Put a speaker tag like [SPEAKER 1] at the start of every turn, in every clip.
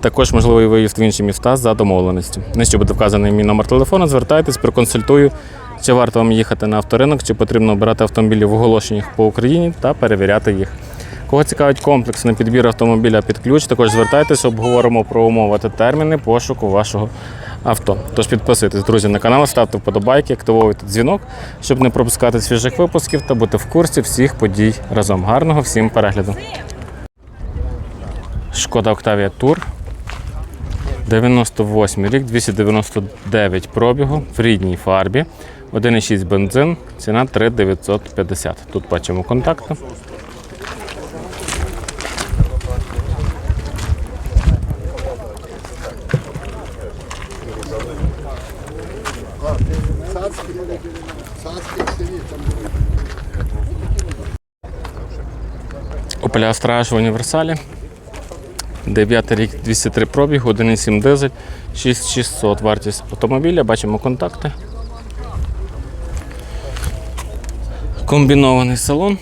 [SPEAKER 1] Також можливий виїзд в інші міста за домовленістю. Нижче буде вказаний мій номер телефону. Звертайтесь, проконсультую, чи варто вам їхати на авторинок, чи потрібно обирати автомобілі в оголошеннях по Україні та перевіряти їх. Кого цікавить комплексний підбір автомобіля під ключ, також звертайтесь, обговоримо про умови та терміни пошуку вашого авто. Тож підписуйтесь, друзі, на канал, ставте вподобайки, активовуйте дзвінок, щоб не пропускати свіжих випусків та бути в курсі всіх подій разом. Гарного всім перегляду. Шкода Octavia Tour 98 рік, 299 пробігу в рідній фарбі, 1,6 бензин, ціна 3950. Тут бачимо контакти. Opel Astra в універсалі. 9 рік 203 пробіг, 1,7 дизель, 6600 вартість автомобіля. Бачимо контакти. Комбінований салон.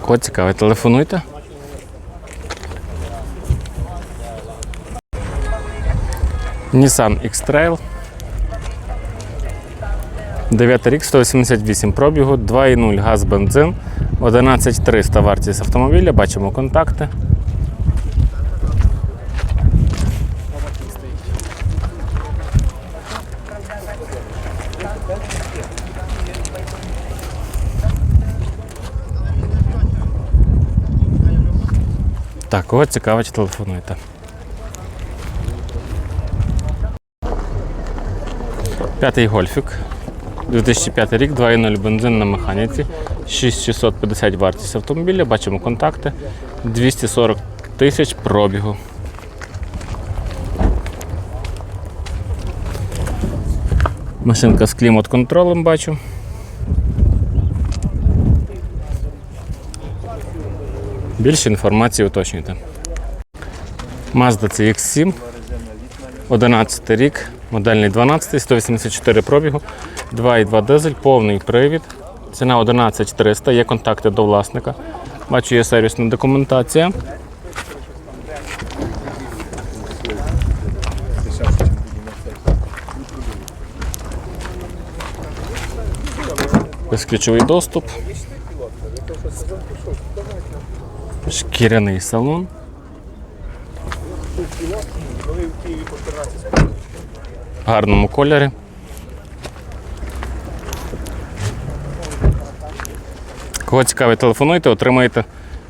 [SPEAKER 1] Кого цікавить, телефонуйте. Nissan X-Trail. 9 рік, 188 пробігу, 2,0 газ бензин, 11300 вартість автомобіля, бачимо контакти. Так, кого цікавить, телефонуйте. П'ятий гольфік. 2005 рік, 2.0 бензин на механіці, 6650 вартість автомобіля, бачимо контакти, 240 тисяч пробігу. Машинка з клімат-контролем бачу. Більше інформації уточнюйте. Mazda CX-7, 11 рік, модельний 12, 184 пробігу, 2,2 дизель, повний привід. Ціна 11300, є контакти до власника. Бачу, є сервісна документація. Безключовий доступ. Шкіряний салон. В гарному кольорі. Кого цікавить, телефонуйте, отримаєте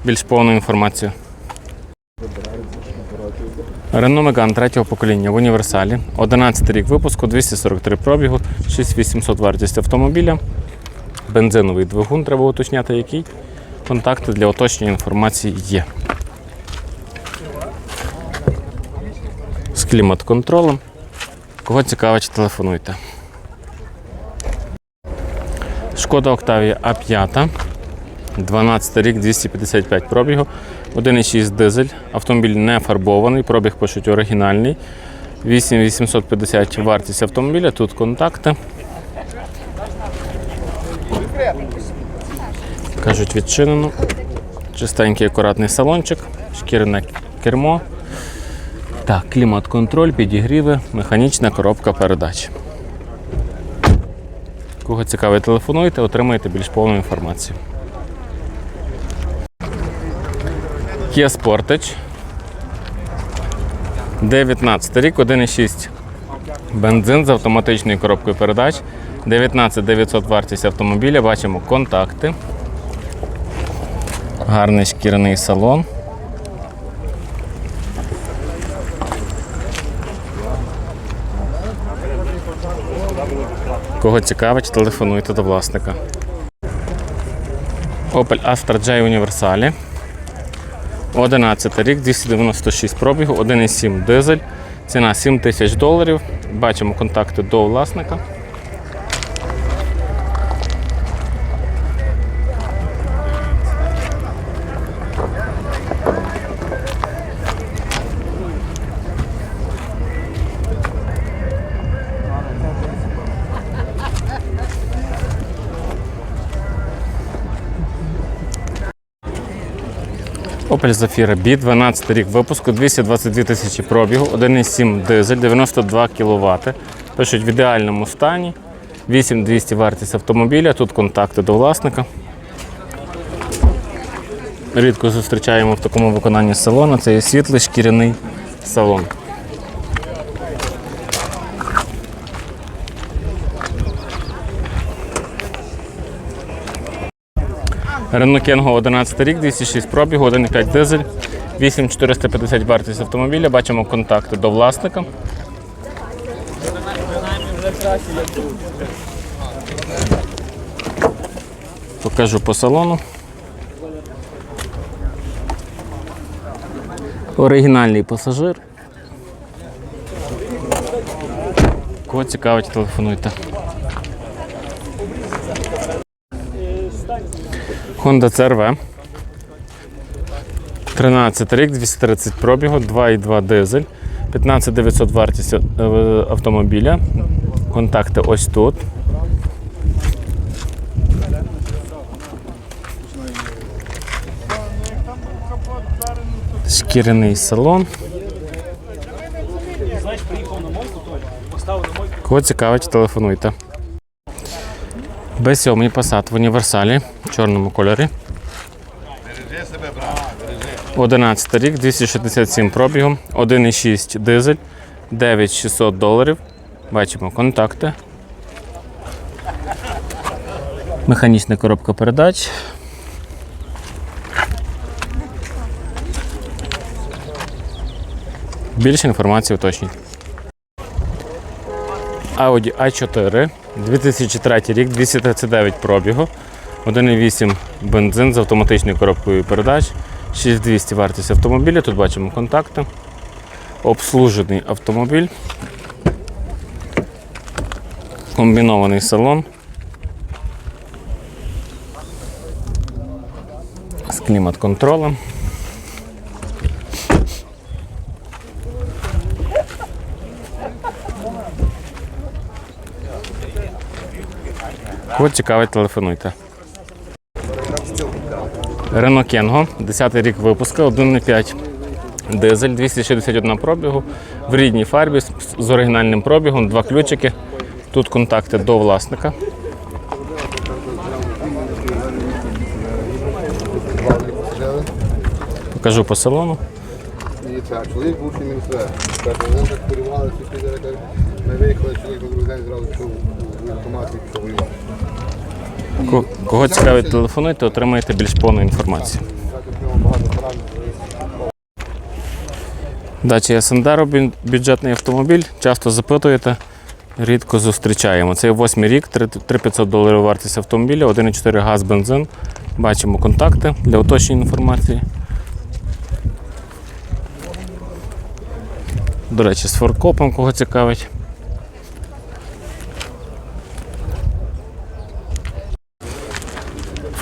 [SPEAKER 1] більш повну інформацію. Renault Megane третього покоління в універсалі. 11 рік випуску, 243 пробігу, 6800 вартість автомобіля. Бензиновий двигун, треба уточняти, який. Контакти для уточнення інформації є. З клімат-контролем. Кого цікавить, телефонуйте. Шкода Octavia А5. 12 рік, 255 пробігу, 1,6 дизель. Автомобіль не фарбований, пробіг пишуть оригінальний. 8850 вартість автомобіля, тут контакти. Кажуть, відчинено. Чистенький акуратний салончик, шкіряне кермо. Так, клімат-контроль, підігріви, механічна коробка передач. Кого цікавить, телефонуйте, отримаєте більш повну інформацію. Kia Sportage. 19 рік, 1,6 бензин з автоматичною коробкою передач. 19 900 вартість автомобіля. Бачимо контакти. Гарний шкіряний салон. Кого цікавить, телефонуйте до власника. Opel Astra J Універсалі. 11 рік, 296 пробігу, 1,7 дизель. Ціна 7 тисяч доларів. Бачимо контакти до власника. Opel Zafira B, 12 рік випуску, 222 тисячі пробігу, 1,7 дизель, 92 кВт. Пишуть в ідеальному стані. 8200 вартість автомобіля, тут контакти до власника. Рідко зустрічаємо в такому виконанні салону. Це є світлий шкіряний салон. Renault Kangoo 11 рік, 206 пробігу, 1,5 дизель, 8450 вартість автомобіля. Бачимо контакти до власника. Покажу по салону. Оригінальний пасажир. Кого цікавить, телефонуйте. Honda CRV. 13 рік, 230 пробігу, 2,2 дизель, 15900 вартість е, автомобіля. Контакти ось тут. Шкіряний салон. Кого цікавить, телефонуйте. Б7 Passat в універсалі в чорному кольорі. 11 рік, 267 пробігом, 1,6 дизель, 9600 доларів. Бачимо контакти. Механічна коробка передач. Більше інформації уточніть. Audi A4, 2003 рік, 239 пробігу, 1,8 бензин з автоматичною коробкою передач, 6200 вартість автомобіля. Тут бачимо контакти. Обслужений автомобіль. Комбінований салон. З клімат-контролем. Кого цікавить, телефонуйте. Renault Kangoo, 10 рік випуску, 1,5 дизель, 261 пробігу, в рідній фарбі з- оригінальним пробігом, два ключики. Тут контакти до власника. Покажу по салону.
[SPEAKER 2] Ми виїхали, чоловік на другий день зразу
[SPEAKER 1] Кого цікавить, телефонуйте, отримаєте більш повну інформацію. Дача Сандеро бюджетний автомобіль. Часто запитуєте, рідко зустрічаємо. Це восьмий рік, 3500 доларів вартість автомобіля, 1,4 газ, бензин. Бачимо контакти для уточнення інформації. До речі, з форкопом, кого цікавить.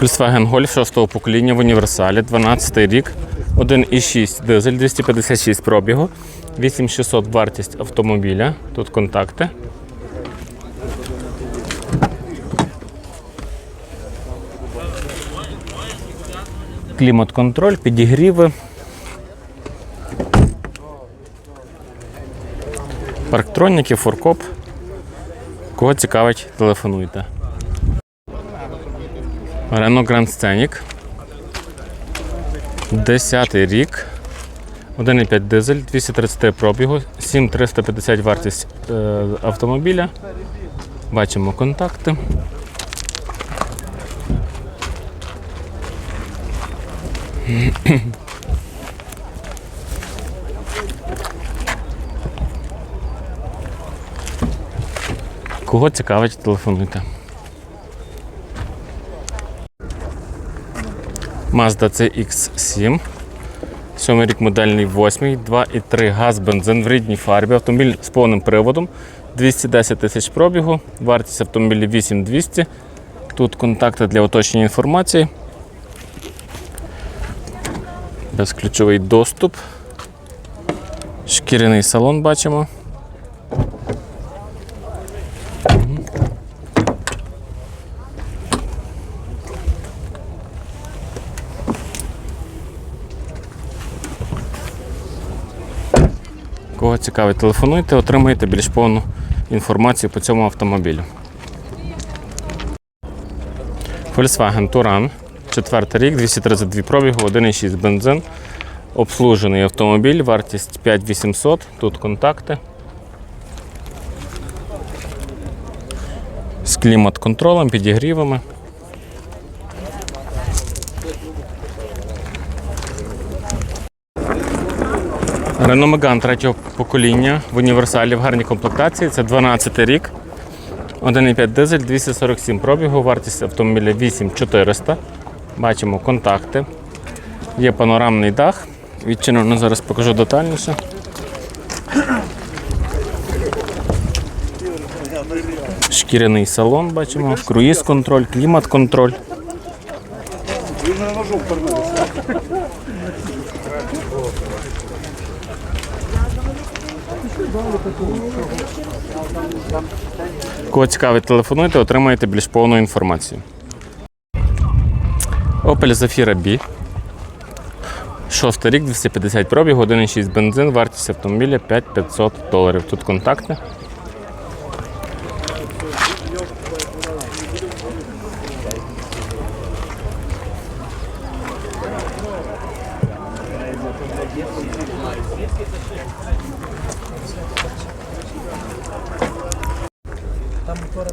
[SPEAKER 1] Volkswagen Golf 6 покоління в універсалі, 12 рік, 1,6 дизель, 256 пробігу, 8600 вартість автомобіля. Тут контакти. Клімат-контроль, підігріви. Парктроніки, форкоп. Кого цікавить, телефонуйте. Renault Grand Scenic. 10 рік. 1,5 дизель, 230 пробігу, 7350 вартість е, автомобіля. Бачимо контакти. Кого цікавить, телефонуйте. Mazda CX7. Сьомий рік модельний 8, 2,3 газ, бензин в рідній фарбі. Автомобіль з повним приводом. 210 тисяч пробігу. Вартість автомобіля 8200. Тут контакти для уточнення інформації. Безключовий доступ. Шкіряний салон бачимо. Кого цікавить, телефонуйте, отримаєте більш повну інформацію по цьому автомобілю. Volkswagen Touran, четвертий рік, 232 пробігу, 1,6 бензин. Обслужений автомобіль, вартість 5800. Тут контакти. З клімат-контролем, підігрівами. Renault Megane третього покоління в універсалі в гарній комплектації. Це 12 рік. 1,5 дизель, 247 пробігу, вартість автомобіля 8400. Бачимо контакти. Є панорамний дах. Відчинено зараз покажу детальніше. Шкіряний салон бачимо, круїз контроль, клімат контроль. Кого цікавить, телефонуйте, отримаєте більш повну інформацію. Opel Zafira B. Шостий рік, 250 пробіг, 1,6 бензин, вартість автомобіля 5500 доларів. Тут контакти.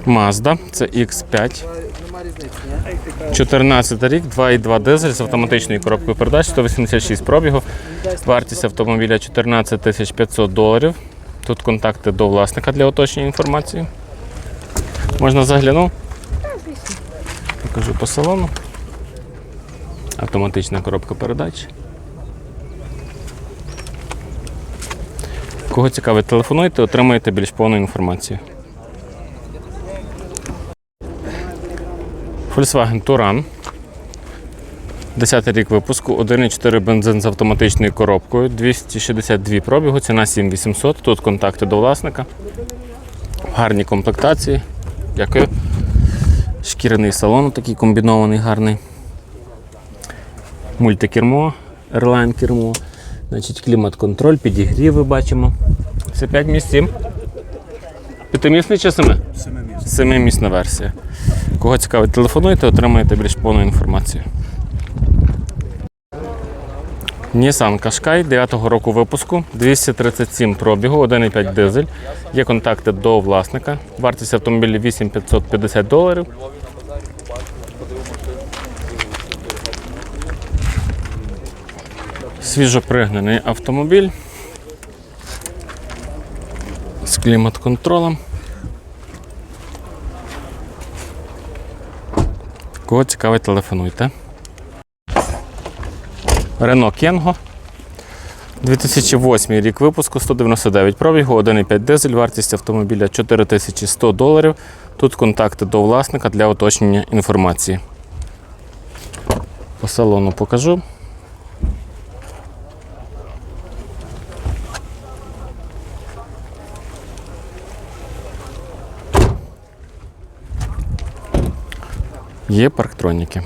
[SPEAKER 1] Mazda, це X5. 14 рік, 2,2 дизель з автоматичною коробкою передач, 186 пробігу. Вартість автомобіля 14 тисяч 500 доларів. Тут контакти до власника для уточнення інформації. Можна заглянув? Покажу по салону. Автоматична коробка передач. Кого цікавить, телефонуйте, отримаєте більш повну інформацію. Volkswagen Touran. 10 рік випуску, 1,4 бензин з автоматичною коробкою, 262 пробігу, ціна 7800. Тут контакти до власника. В гарній комплектації. Дякую. Шкіряний салон такий комбінований, гарний. Мультикермо, Airline кермо. Значить, клімат-контроль, підігріви бачимо. Це 5 місць 7. П'ятимісний чи 7? Семимісна версія. Кого цікавить, телефонуйте, отримаєте більш повну інформацію. Nissan Qashqai 9-го року випуску, 237 пробігу, 1,5 дизель. Є контакти до власника. Вартість автомобіля 8550 доларів. Свіжопригнаний автомобіль з клімат-контролем. Кого цікавить, телефонуйте. Рено Кенго. 2008 рік випуску, 199 пробігу, 1,5 дизель, вартість автомобіля 4100 доларів. Тут контакти до власника для уточнення інформації. По салону покажу. Є парктроніки.